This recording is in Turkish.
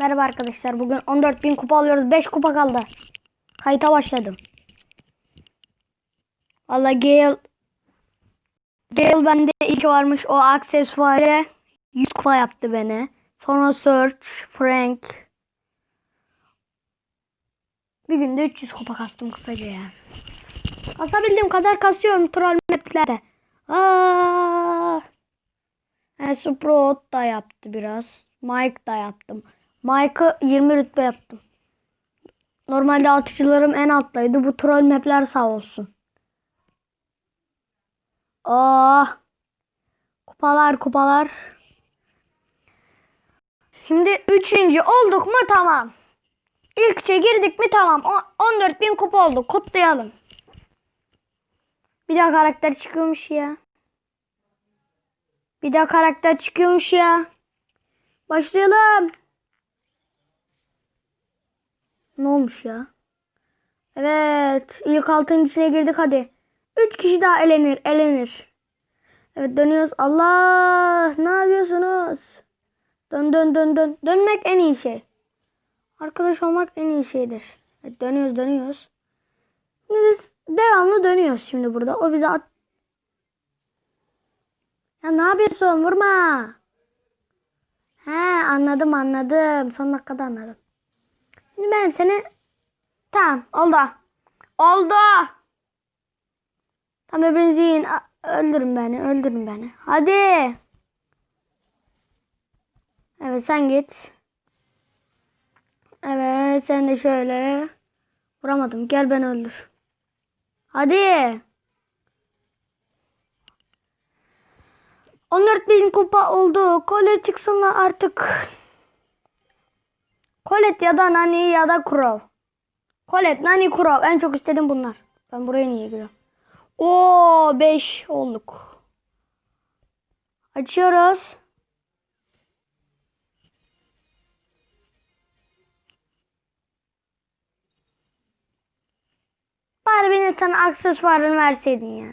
Merhaba arkadaşlar. Bugün 14.000 kupa alıyoruz. 5 kupa kaldı. Kayıta başladım. Valla Gale Gale bende ilk varmış. O aksesuarı 100 kupa yaptı beni. Sonra Search, Frank. Bir günde 300 kupa kastım kısaca ya. Kasabildiğim kadar kasıyorum troll maplerde. Aa! E, Sprout da yaptı biraz. Mike da yaptım. Mike'ı 20 rütbe yaptım. Normalde atıcılarım en alttaydı. Bu troll mapler sağ olsun. Ah. Kupalar kupalar. Şimdi üçüncü olduk mu tamam. İlk üçe girdik mi tamam. O- 14.000 kupa olduk. Kutlayalım. Bir daha karakter çıkıyormuş ya. Bir daha karakter çıkıyormuş ya. Başlayalım. Ne olmuş ya? Evet. ilk altın içine girdik hadi. Üç kişi daha elenir. Elenir. Evet dönüyoruz. Allah. Ne yapıyorsunuz? Dön dön dön dön. Dönmek en iyi şey. Arkadaş olmak en iyi şeydir. Evet, dönüyoruz dönüyoruz. Şimdi biz devamlı dönüyoruz şimdi burada. O bize at. Ya ne yapıyorsun? Vurma. He anladım anladım. Son dakikada anladım. Şimdi ben seni... Tamam oldu. Oldu. Tamam hepinizi yiyin. Öldürün beni. Öldürün beni. Hadi. Evet sen git. Evet sen de şöyle. Vuramadım. Gel beni öldür. Hadi. 14 bin kupa oldu. Kole çıksınlar artık. Kolet ya da Nani ya da Kurov. Kolet, Nani, Kurov. En çok istedim bunlar. Ben buraya niye giriyorum? Oo 5 olduk. Açıyoruz. Bari bir tane aksesuarını verseydin ya.